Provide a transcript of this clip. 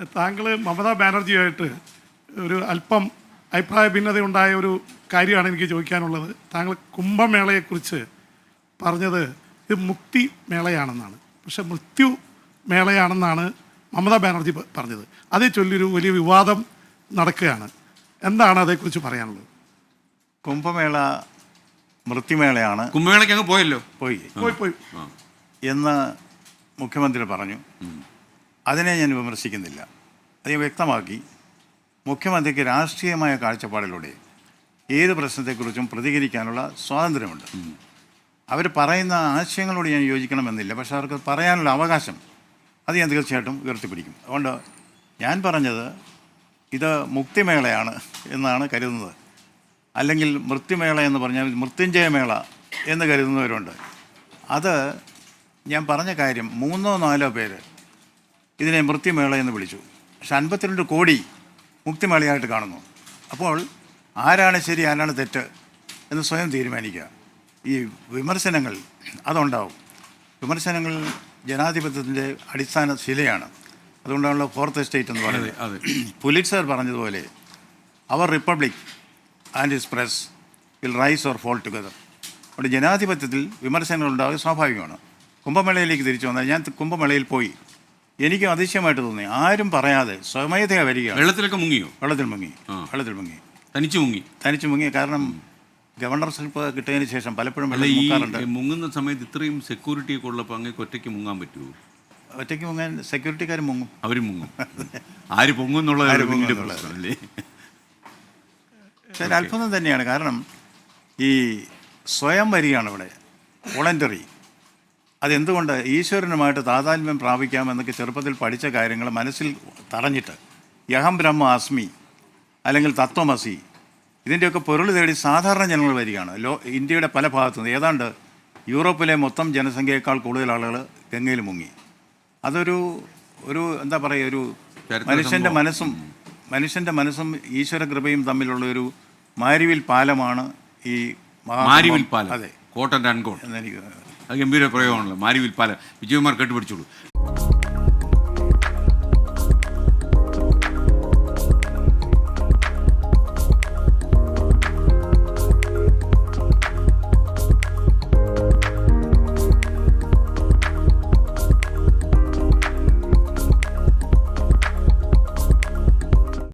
താങ്കൾ മമതാ ബാനർജിയായിട്ട് ഒരു അല്പം അഭിപ്രായ ഭിന്നതയുണ്ടായ ഒരു കാര്യമാണ് എനിക്ക് ചോദിക്കാനുള്ളത്. താങ്കൾ കുംഭമേളയെക്കുറിച്ച് പറഞ്ഞത് ഇത് മുക്തി മേളയാണെന്നാണ്. പക്ഷെ മൃത്യു മേളയാണെന്നാണ് മമതാ ബാനർജി പറഞ്ഞത്. അതേ ചൊല്ലൊരു വലിയ വിവാദം നടക്കുകയാണ്. എന്താണ് അതേക്കുറിച്ച് പറയാനുള്ളത്? കുംഭമേള മൃത്യുമേളയാണ്. കുംഭമേളയ്ക്ക് അങ്ങ് പോയല്ലോ? പോയി. പോയി പോയി. എന്ന് മുഖ്യമന്ത്രി പറഞ്ഞു. അതിനെ ഞാൻ വിമർശിക്കുന്നില്ല. അത് വ്യക്തമാക്കി. മുഖ്യമന്ത്രിക്ക് രാഷ്ട്രീയമായ കാഴ്ചപ്പാടിലൂടെ ഏത് പ്രശ്നത്തെക്കുറിച്ചും പ്രതികരിക്കാനുള്ള സ്വാതന്ത്ര്യമുണ്ട്. അവർ പറയുന്ന ആശയങ്ങളോട് ഞാൻ യോജിക്കണമെന്നില്ല. പക്ഷെ അവർക്ക് പറയാനുള്ള അവകാശം അത് ഞാൻ തീർച്ചയായിട്ടും ഉയർത്തിപ്പിടിക്കും. അതുകൊണ്ട് ഞാൻ പറഞ്ഞത് ഇത് മുക്തിമേളയാണ് എന്നാണ് കരുതുന്നത്. അല്ലെങ്കിൽ മൃത്യുമേള എന്ന് പറഞ്ഞാൽ മൃത്യുഞ്ജയമേള എന്ന് കരുതുന്നവരുണ്ട്. അത് ഞാൻ പറഞ്ഞ കാര്യം മൂന്നോ നാലോ പേര് ഇതിനെ മൃത്യുമേള എന്ന് വിളിച്ചു. പക്ഷെ അൻപത്തിരണ്ട് കോടി മുക്തിമേളയായിട്ട് കാണുന്നു. അപ്പോൾ ആരാണ് ശരി ആരാണ് തെറ്റ് എന്ന് സ്വയം തീരുമാനിക്കുക. ഈ വിമർശനങ്ങൾ അതുണ്ടാവും. വിമർശനങ്ങൾ ജനാധിപത്യത്തിന്റെ അടിസ്ഥാന ശിലയാണ്. അതുകൊണ്ടാണല്ലോ ഫോർത്ത് എസ്റ്റേറ്റ് എന്ന് പറയുന്നത്. അതെ. പുലിറ്റ്സർ പറഞ്ഞതുപോലെ our republic and its press will rise or fall together. അതുകൊണ്ട് ജനാധിപത്യത്തിൽ വിമർശനങ്ങൾ ഉണ്ടാവുക സ്വാഭാവികമാണ്. കുംഭമേളയിലേക്ക് തിരിച്ചു വന്നാൽ ഞാൻ കുംഭമേളയിൽ പോയി. എനിക്ക് അതിശയമായിട്ട് തോന്നി. ആരും പറയാതെ സ്വമേധയാ വരിക വെള്ളത്തിലൊക്കെ മുങ്ങിയോ? വെള്ളത്തിൽ മുങ്ങി. വെള്ളത്തിൽ മുങ്ങി. തനിച്ച് മുങ്ങി? തനിച്ച് മുങ്ങി. കാരണം ഗവർണർ സ്ലിപ്പ് കിട്ടിയതിന് ശേഷം പലപ്പോഴും മുക്കാറുണ്ട്. മുങ്ങുന്ന സമയത്ത് ഇത്രയും സെക്യൂരിറ്റി ഒക്കെ ഉള്ളപ്പോൾ അങ്ങേക്ക് ഒറ്റയ്ക്ക് മുങ്ങാൻ പറ്റുമോ ഒറ്റയ്ക്ക് മുങ്ങാൻ സെക്യൂരിറ്റിക്കാർ മുങ്ങും. അവരും മുങ്ങും. ആര് പക്ഷേ അത്ഭുതം തന്നെയാണ്. കാരണം ഈ സ്വയം വരികയാണ് ഇവിടെ വോളണ്ടറി. അതെന്തുകൊണ്ട് ഈശ്വരനുമായിട്ട് താതാത്മ്യം പ്രാപിക്കാമെന്നൊക്കെ ചെറുപ്പത്തിൽ പഠിച്ച കാര്യങ്ങൾ മനസ്സിൽ തറഞ്ഞിട്ട് യഹം ബ്രഹ്മ അസ്മി അല്ലെങ്കിൽ തത്വമസി ഇതിന്റെയൊക്കെ പൊരുൾ തേടി സാധാരണ ജനങ്ങൾ വരികയാണ്. ലോ ഇന്ത്യയുടെ പല ഭാഗത്തുനിന്ന് ഏതാണ്ട് യൂറോപ്പിലെ മൊത്തം ജനസംഖ്യയേക്കാൾ കൂടുതൽ ആളുകൾ ഗംഗയിൽ മുങ്ങി. അതൊരു ഒരു എന്താ പറയുക ഒരു മനുഷ്യന്റെ മനസ്സും മനുഷ്യന്റെ മനസ്സും ഈശ്വര കൃപയും തമ്മിലുള്ള ഒരു മാരിവിൽ പാലമാണ് ഈ മാരിവിൽ പാലം. അതെ. കോട്ടൻ അൺകോട്ട് കോട്ട് എന്നെനിക്ക് അത് ഗംഭീര പ്രയോഗമാണല്ലോ. മാരിവിൽ വിൽപ്പാല വിജയകുമാർ കേട്ടുപിടിച്ചോളൂ.